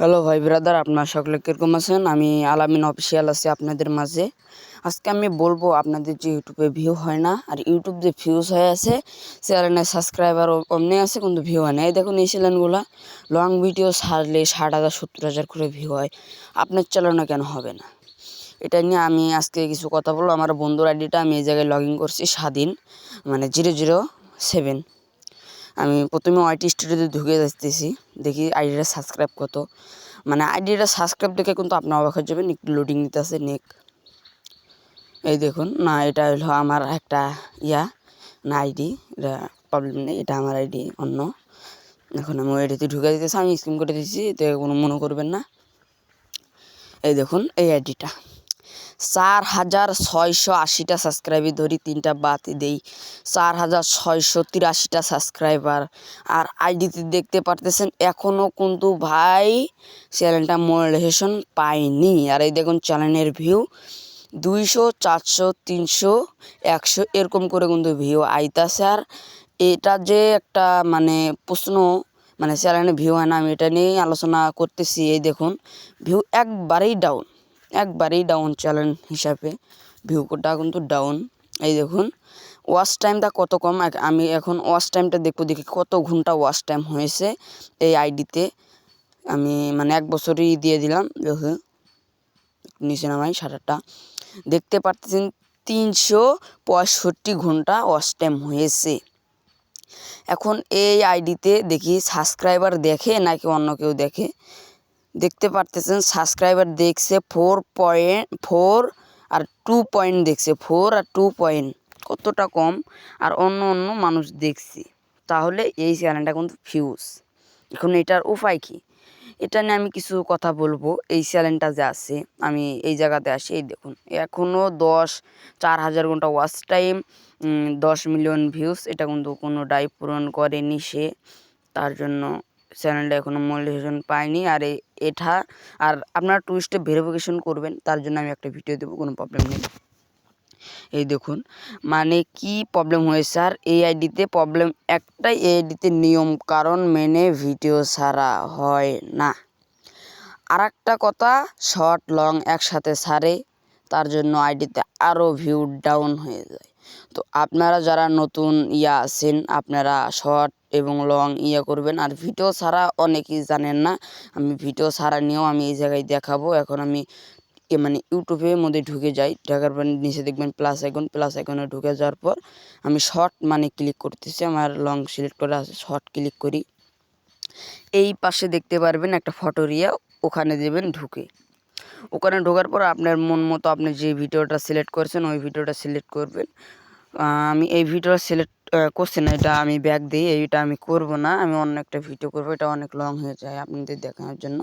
Hello ভাই brother, আপনার সকলে কীরকম আছেন? আমি আলামিন অফিসিয়াল আছি আপনাদের মাঝে। আজকে আমি বলব, আপনাদের যে ইউটিউবে ভিউ হয় না, আর ইউটিউব যে ভিউজ হয়ে আছে, চ্যানেলে সাবস্ক্রাইবার অমনি আছে, কিন্তু ভিউ হয় না। এই দেখুন, এই চ্যানেলগুলো লং ভিডিও ছাড়লে ষাট হাজার, সত্তর হাজার করে ভিউ হয়। আপনার চ্যানেলে কেন হবে না? এটা নিয়ে আমি আজকে কিছু কথা বলব। আমার বন্ধুর আইডিটা আমি এই জায়গায় লগ ইন করছি, স্বাধীন মানে জিরো জিরো সেভেন আমি প্রথমে ওয়াইটি স্টুডিওতে ঢুকে যাচ্তেছি দেখি আইডিটা সাবস্ক্রাইব কত। মানে আইডিটা সাবস্ক্রাইব দেখে কিন্তু আপনার অবাক হয়ে যাবেন, একটু লোডিং নিতে আছে, নেক। এই দেখুন, না, এটা হলো আমার একটা ইয়া, না আইডি এটা প্রবলেম নেই, এটা আমার আইডি অন্য। এখন আমি ওইটাতে ঢুকে দিতেছি আমি স্ক্রিন করে দিচ্ছি এতে কোনো মনে করবেন না। এই দেখুন, এই আইডিটা চার হাজার ছয়শো আশিটা সাবস্ক্রাইবার ধরি, তিনটা বাদ দেই। চার হাজার ছয়শো তিরাশিটা সাবস্ক্রাইবার আর আইডিতে দেখতে পারতেছেন এখনও কিন্তু ভাই চ্যানেলটা মনিটাইজেশন পায়নি আর এই দেখুন চ্যানেলের ভিউ দুইশো, চারশো, তিনশো, একশো, এরকম করে কিন্তু ভিউ আইতাছে। আর এটা যে একটা মানে প্রশ্ন মানে চ্যানেলে ভিউ হয় না, আমি এটা নিয়েই আলোচনা করতেছি। এই দেখুন ভিউ একবারেই ডাউন একবারেই ডাউন চ্যানেল হিসাবে ভিউটা কিন্তু ডাউন এই দেখুন ওয়াচ টাইমটা কত কম? আমি এখন ওয়াচ টাইমটা দেখব, দেখি কত ঘণ্টা ওয়াচ টাইম হয়েছে এই আইডিতে আমি মানে এক বছরই দিয়ে দিলাম, দেখুন, নিচে নামাই সাঁতারটা দেখতে পারতেছেন তিনশো পঁয়ষট্টি ঘণ্টা ওয়াচ টাইম হয়েছে। এখন এই আইডিতে দেখি সাবস্ক্রাইবার দেখে নাকি অন্য কেউ দেখে? দেখতে পারতেছেন সাবস্ক্রাইবার দেখছে ফোর পয়েন্ট ফোর আর টু পয়েন্ট দেখছে ফোর আর টু পয়েন্ট কতটা কম? আর অন্য অন্য মানুষ দেখছি। তাহলে এই চ্যানেলটা কিন্তু ফিউজ এখন এটার উপায় কী? এটা নিয়ে আমি কিছু কথা বলব। এই চ্যানেলটা যে আছে, আমি এই জায়গাতে আসি, এই দেখুন। এখনও দশ, চার হাজার ঘণ্টা ওয়াচ টাইম দশ মিলিয়ন ভিউজ এটা কিন্তু কোনো কোনোটাই পূরণ করেনি সে। তার জন্য চ্যানেলটা এখনও মনিটাইজেশন পায়নি। আর এ- এটা আর আপনারা টু স্টেপ ভেরিফিকেশন করবেন, তার জন্য আমি একটা ভিডিও দেবো, কোনো প্রবলেম নেই। এই দেখুন মানে কি প্রবলেম হয়েছে স্যার? এই আইডিতে প্রবলেম একটাই এই আইডিতে নিয়ম, কারণ মেনে ভিডিও ছাড়া হয় না। আর একটা কথা শর্ট লং একসাথে সারে তার জন্য আইডিতে আরও ভিউ ডাউন হয়ে যায়। তো আপনারা যারা নতুন ইয়া আছেন, আপনারা শর্ট এবং লং ইয়ে করবেন। আর ভিডিও ছাড়া অনেকেই জানেন না। আমি ভিডিও ছাড়া নিয়েও আমি এই জায়গায় দেখাবো। এখন আমি মানে ইউটিউবের মধ্যে ঢুকে যাই। ঢাকার পর নিচে দেখবেন প্লাস আইকন প্লাস আইকনে ঢুকে যাওয়ার পর আমি শর্ট মানে ক্লিক করতেছি। আমার লং সিলেক্ট করে আছে শর্ট ক্লিক করি। এই পাশে দেখতে পারবেন একটা ফটো রিয়া, ওখানে দেবেন ঢুকে। ওখানে ঢোকার পর আপনার মন মতো আপনি যে ভিডিওটা সিলেক্ট করেছেন, ওই ভিডিওটা সিলেক্ট করবেন। আমি এই ভিডিওটা সিলেক্ট করছি না, এটা আমি ব্যাক দিই এইটা আমি করব না, আমি অন্য একটা ভিডিও করব, এটা অনেক লং হয়ে যায় আপনাদের দেখানোর জন্য।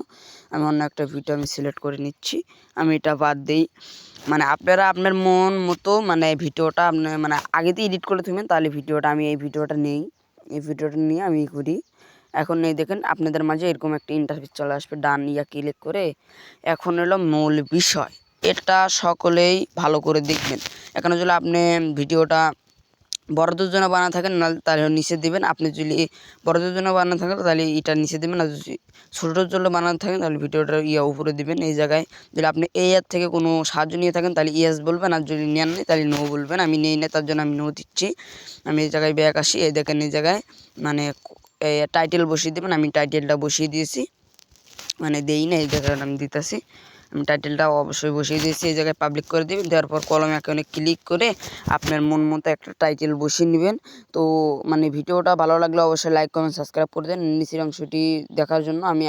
আমি অন্য একটা ভিডিও আমি সিলেক্ট করে নিচ্ছি, আমি এটা বাদ দিই। মানে আপনারা আপনার মন মতো মানে ভিডিওটা আপনার মানে আগেতে এডিট করে থাকবেন, তাহলে ভিডিওটা, আমি এই ভিডিওটা নেই। এই ভিডিওটা নিয়ে আমি করি। এখন এই দেখেন, আপনাদের মাঝে এরকম একটা ইন্টারভিউ চলে আসবে, ডান ইয়া ক্লিক করে। এখন হলো মূল বিষয়। এটা সকলেই ভালো করে দেখবেন। এখন যদি আপনি ভিডিওটা বড়দের জন্য বানা থাকেন নাহলে তাহলে নিচে দিবেন। আপনি যদি বড়দের জন্য বানানো থাকেন তাহলে এটা নিচে দিবেন। আর যদি ছোটোর জন্য বানানো থাকেন তাহলে ভিডিওটা ইয়া উপরে দিবেন। এই জায়গায় যদি আপনি এই অ্যাপ থেকে কোনো সাহায্য নিয়ে থাকেন, তাহলে ইয়েস বলবেন। আর যদি নেন নেই, তাহলে নো বলবেন। আমি নেই না তার জন্য আমি নো দিচ্ছি। আমি এই জায়গায় ব্যাক আসি। এই দেখেন এই জায়গায় মানে টাইটেল বসিয়ে দেবেন। আমি টাইটেলটা বসিয়ে দিয়েছি। মানে দেই না এই জায়গাটা আমি দিতেছি। টাইটেলটা অবশ্যই বসিয়ে দিয়েছি, এই জায়গায় পাবলিক করে দেবেন, দেওয়ার পর কলম এখানে ক্লিক করে আপনার মন মতো একটা টাইটেল বসিয়ে নেবেন। তো মানে ভিডিওটা ভালো লাগলে অবশ্যই লাইক কমেন্ট সাবস্ক্রাইব করে দেন। নিচের অংশটি দেখার জন্য আমি